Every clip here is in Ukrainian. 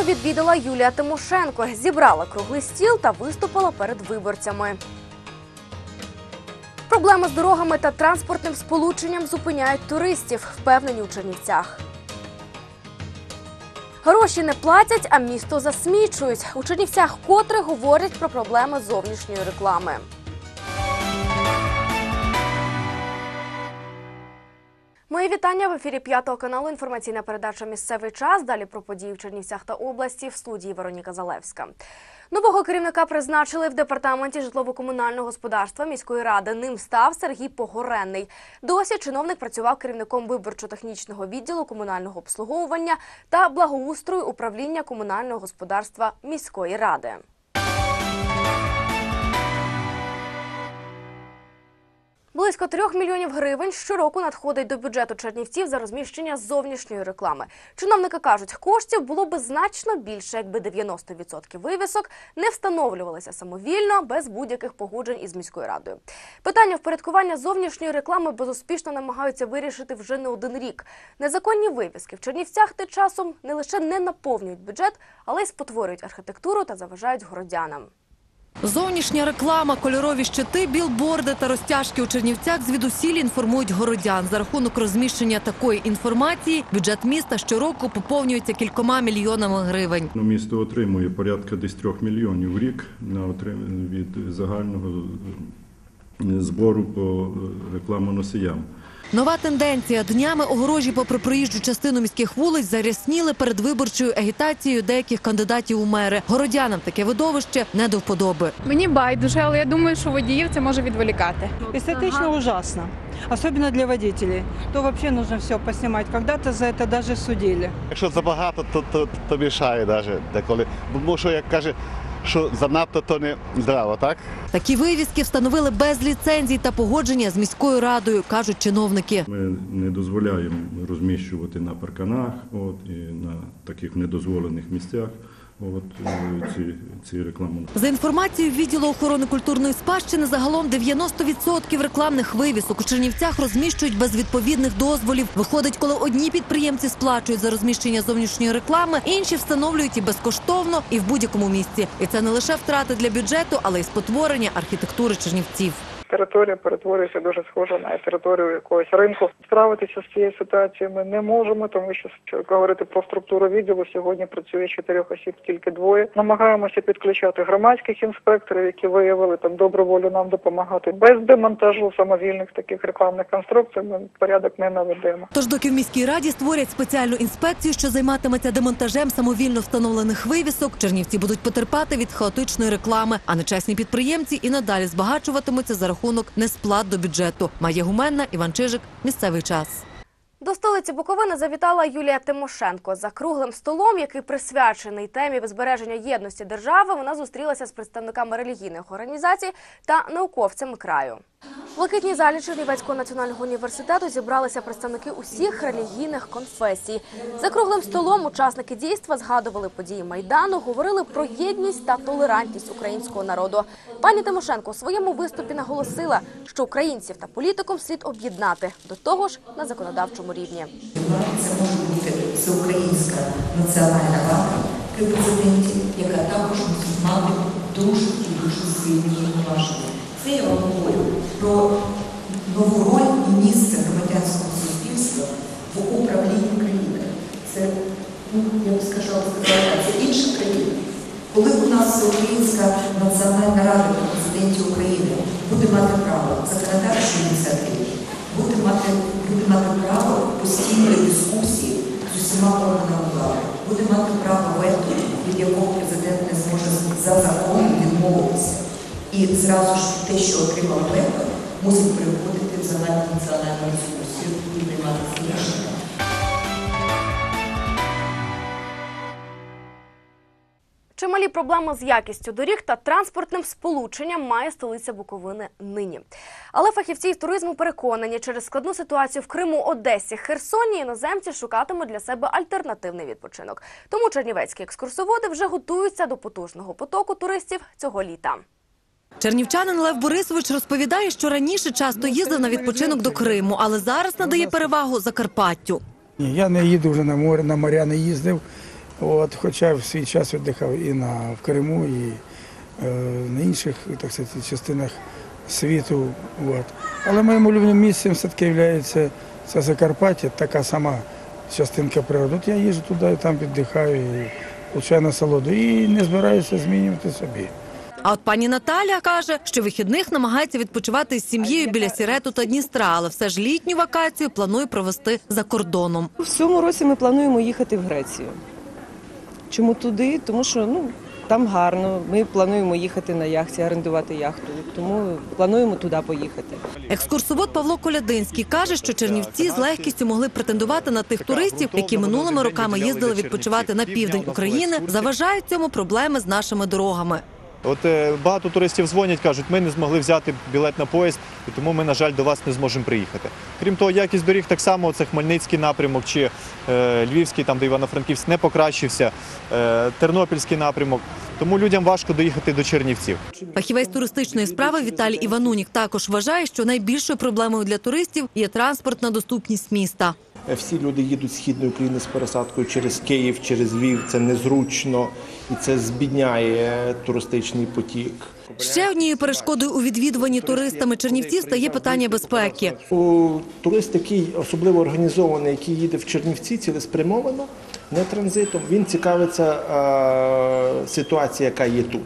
Україну відвідала Юлія Тимошенко, зібрала круглий стіл та виступила перед виборцями. Проблеми з дорогами та транспортним сполученням зупиняють туристів, впевнені у Чернівцях. Гроші не платять, а місто засмічують. У Чернівцях котре говорять про проблеми зовнішньої реклами. Мої вітання в ефірі п'ятого каналу. Інформаційна передача Місцевий час. Далі про події в Чернівцях та області в студії Вероніка Залевська. Нового керівника призначили в департаменті житлово-комунального господарства міської ради. Ним став Сергій Погоренний. Досі чиновник працював керівником виборчо-технічного відділу комунального обслуговування та благоустрою управління комунального господарства міської ради. Близько трьох мільйонів гривень щороку надходить до бюджету Чернівців за розміщення зовнішньої реклами. Чиновники кажуть, коштів було би значно більше, якби 90% вивісок не встановлювалися самовільно без будь-яких погоджень із міською радою. Питання впорядкування зовнішньої реклами безуспішно намагаються вирішити вже не один рік. Незаконні вивіски в Чернівцях тим часом не лише не наповнюють бюджет, але й спотворюють архітектуру та заважають городянам. Зовнішня реклама, кольорові щити, білборди та розтяжки у Чернівцях звідусіль інформують городян. За рахунок розміщення такої інформації бюджет міста щороку поповнюється кількома мільйонами гривень. Ну, місто отримує порядка десь трьох мільйонів в рік на від загального збору по е, рекламоносіям. Нова тенденція днями огорожі попри проїжджу частину міських вулиць зарясніли перед виборчою агітацією деяких кандидатів у мери. Городянам таке видовище не до вподоби. Мені байдуже, але я думаю, що водіїв це може відволікати. Эстетично ужасно. Особенно для водителей. То вообще нужно все поснимать. Когда-то за это даже судили. Якщо забагато, то, то, то мішає навіть деколи. Бо що як каже, що занадто то не здраво, так? Такі вивіски встановили без ліцензій та погодження з міською радою, кажуть чиновники. Ми не дозволяємо розміщувати на парканах от, і на таких недозволених місцях от, е, ці, ці рекламні. За інформацією відділу охорони культурної спадщини, загалом 90% рекламних вивісок у Чернівцях розміщують без відповідних дозволів. Виходить, коли одні підприємці сплачують за розміщення зовнішньої реклами, інші встановлюють і безкоштовно, і в будь-якому місці. І це не лише втрати для бюджету, але й спотворення архітектури Чернівців. Територія перетворюється дуже схожа на територію якогось ринку. Справитися з цією ситуацією ми не можемо, тому що говорити про структуру відділу, сьогодні працює чотирьох осіб тільки двоє. Намагаємося підключати громадських інспекторів, які виявили там добру волю нам допомагати. Без демонтажу самовільних таких рекламних конструкцій ми порядок не наведемо. Тож, доки в міській раді створять спеціальну інспекцію, що займатиметься демонтажем самовільно встановлених вивісок, чернівці будуть потерпати від хаотичної реклами, а нечесні підприємці і надалі збагачуватимуться за рахунок несплат до бюджету. Має гуменна Іван Чижик. Місцевий час. До столиці Буковини завітала Юлія Тимошенко. За круглим столом, який присвячений темі збереження єдності держави, вона зустрілася з представниками релігійних організацій та науковцями краю. В блакитній залі Чернівецького національного університету зібралися представники усіх релігійних конфесій. За круглим столом учасники дійства згадували події майдану, говорили про єдність та толерантність українського народу. Пані Тимошенко у своєму виступі наголосила, що українців та політикум слід об'єднати до того ж на законодавчому рівні. Це може бути всеукраїнська національна рада при президенті, яка також мусить мати душу і душу сильні уважні. Це я вам говорю про нову роль і місце громадянського суспільства в управлінні країною. Це, ну, я б сказала, сказала, це інша країна. Коли у нас Всеукраїнська національна рада при президенті України буде мати право законодавчої ініціативи, буде мати, буде мати право постійної дискусії з усіма органами влади, буде мати право вето, від якого президент не зможе за законом відмовитися. І зразу ж те, що отримав вето, мусить приходити в загальну національну дискусію і приймати рішення. Чималі проблеми з якістю доріг та транспортним сполученням має столиця Буковини нині. Але фахівці із туризму переконані, через складну ситуацію в Криму, Одесі, Херсоні іноземці шукатимуть для себе альтернативний відпочинок. Тому чернівецькі екскурсоводи вже готуються до потужного потоку туристів цього літа. Чернівчанин Лев Борисович розповідає, що раніше часто їздив на відпочинок до Криму, але зараз надає перевагу Закарпаттю. Ні, я не їду вже на море, на моря не їздив. От, хоча в свій час віддихав і на, в Криму, і е, на інших так сказати, частинах світу. От. Але моїм улюбленим місцем все-таки є це Закарпаття, така сама частинка природи. От я їжджу туди, і там віддихаю і получаю насолоду. І не збираюся змінювати собі. А от пані Наталя каже, що вихідних намагається відпочивати з сім'єю біля Сірету та Дністра, але все ж літню вакацію планує провести за кордоном. В цьому році ми плануємо їхати в Грецію. Чому туди? Тому що ну, там гарно. Ми плануємо їхати на яхті, орендувати яхту. Тому плануємо туди поїхати. Екскурсовод Павло Колядинський каже, що Чернівці з легкістю могли претендувати на тих туристів, які минулими роками їздили відпочивати на південь України. Заважають цьому проблеми з нашими дорогами. От е, багато туристів дзвонять, кажуть, ми не змогли взяти білет на поїзд, і тому ми, на жаль, до вас не зможемо приїхати. Крім того, якість доріг так само, це Хмельницький напрямок чи е, Львівський, там де Івано-Франківськ не покращився, е, Тернопільський напрямок. Тому людям важко доїхати до Чернівців. Фахівець туристичної справи Віталій Іванунік також вважає, що найбільшою проблемою для туристів є транспортна доступність міста. Всі люди їдуть з східної України з пересадкою через Київ, через Львів. Це незручно і це збідняє туристичний потік. Ще однією перешкодою у відвідуванні туристами Чернівців стає питання безпеки. У турист, який особливо організований, який їде в Чернівці цілеспрямовано, не транзитом, він цікавиться е, ситуацією, яка є тут.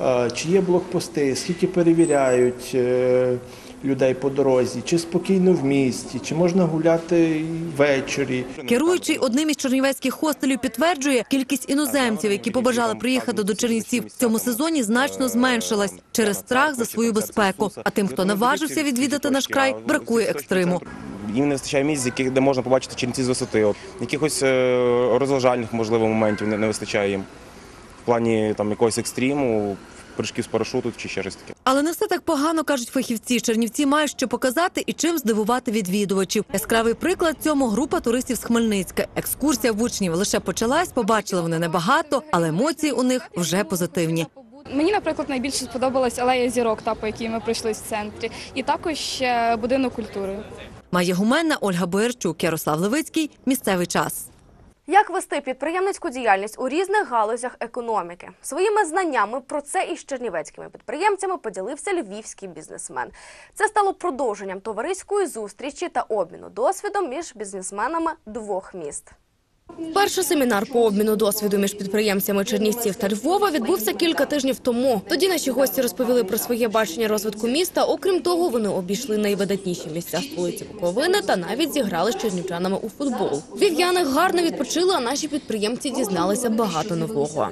Е, чи є блокпости, скільки перевіряють е, людей по дорозі, чи спокійно в місті, чи можна гуляти ввечері. Керуючий одним із чернівецьких хостелів підтверджує, кількість іноземців, які побажали приїхати до Чернівців в цьому сезоні, значно зменшилась через страх за свою безпеку. А тим, хто наважився відвідати наш край, бракує екстриму. Їм не вистачає місць, з яких де можна побачити чернівці з висоти. От. Якихось е, розважальних, можливо, моментів не, не вистачає їм. В плані там якогось екстриму, прыжків з парашуту чи ще щось таке. Але не все так погано кажуть фахівці. Чернівці мають що показати і чим здивувати відвідувачів. Яскравий приклад цьому група туристів з Хмельницька. Екскурсія в учнів лише почалась, побачили вони небагато, але емоції у них вже позитивні. Мені, наприклад, найбільше сподобалась алея зірок, та по якій ми пройшли в центрі, і також будинок культури. Майя Гуменна, Ольга Боярчук, Ярослав Левицький. Місцевий час. Як вести підприємницьку діяльність у різних галузях економіки? Своїми знаннями про це із чернівецькими підприємцями поділився львівський бізнесмен. Це стало продовженням товариської зустрічі та обміну досвідом між бізнесменами двох міст. Перший семінар по обміну досвіду між підприємцями Чернівців та Львова відбувся кілька тижнів тому. Тоді наші гості розповіли про своє бачення розвитку міста. Окрім того, вони обійшли найвидатніші місця столиці Буковини та навіть зіграли з чернівчанами у футбол. Вів'яни гарно відпочили, а наші підприємці дізналися багато нового.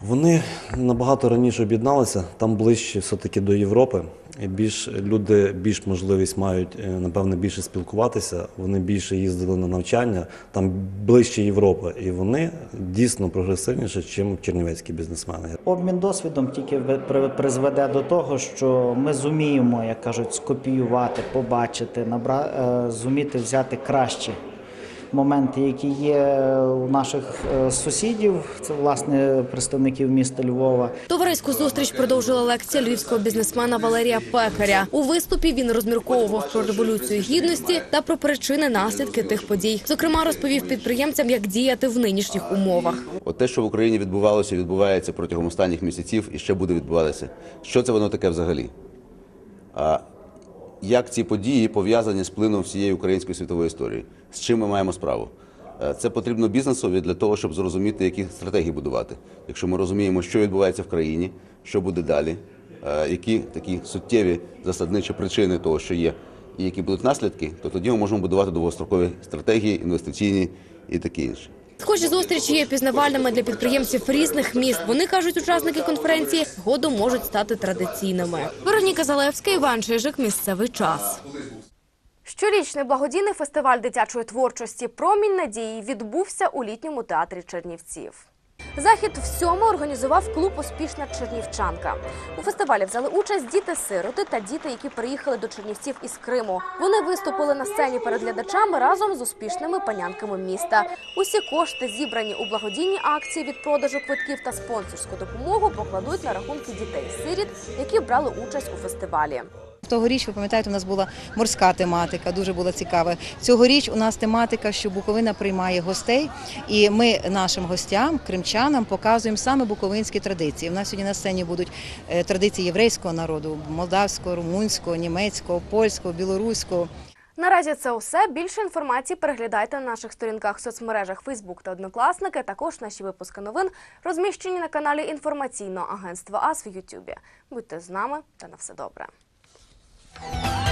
Вони набагато раніше об'єдналися, там ближче все-таки до Європи. Більш люди більш можливість мають е, напевне більше спілкуватися. Вони більше їздили на навчання, там ближче Європи, і вони дійсно прогресивніші, ніж чернівецькі бізнесмени. Обмін досвідом тільки призведе до того, що ми зуміємо, як кажуть, скопіювати, побачити, набра... е, зуміти взяти кращі моменти, які є у наших е, сусідів, це власне представників міста Львова. Товариську зустріч продовжила лекція львівського бізнесмена Валерія Пекаря. У виступі він розмірковував про революцію гідності та про причини наслідки тих подій. Зокрема, розповів підприємцям, як діяти в нинішніх умовах. От те, що в Україні відбувалося, відбувається протягом останніх місяців і ще буде відбуватися. Що це воно таке взагалі? А як ці події пов'язані з плином всієї української світової історії? З чим ми маємо справу? Е, Це потрібно бізнесові для того, щоб зрозуміти, які стратегії будувати. Якщо ми розуміємо, що відбувається в країні, що буде далі, е, які такі суттєві засадничі причини того, що є, і які будуть наслідки, то тоді ми можемо будувати довгострокові стратегії, інвестиційні і таке інше. Схожі зустрічі є пізнавальними для підприємців різних міст. Вони кажуть, учасники конференції згодом можуть стати традиційними. Вероніка Залевська, Іван Чижик, місцевий час. Щорічний благодійний фестиваль дитячої творчості Промінь надії відбувся у літньому театрі Чернівців. Захід всьому організував клуб Успішна Чернівчанка. У фестивалі взяли участь діти-сироти та діти, які приїхали до Чернівців із Криму. Вони виступили на сцені перед глядачами разом з успішними панянками міста. Усі кошти, зібрані у благодійній акції від продажу квитків та спонсорську допомогу, покладуть на рахунки дітей-сиріт, які брали участь у фестивалі. Тогоріч, ви пам'ятаєте, у нас була морська тематика, дуже була цікава. Цьогоріч у нас тематика, що Буковина приймає гостей, і ми нашим гостям, кримчанам, показуємо саме буковинські традиції. У нас сьогодні на сцені будуть е, традиції єврейського народу, молдавського, румунського, німецького, польського, білоруського. Наразі це усе. Більше інформації переглядайте на наших сторінках в соцмережах Facebook та Однокласники. Також наші випуски новин розміщені на каналі інформаційного агентства АС в Ютубі. Будьте з нами та на все добре. Bye.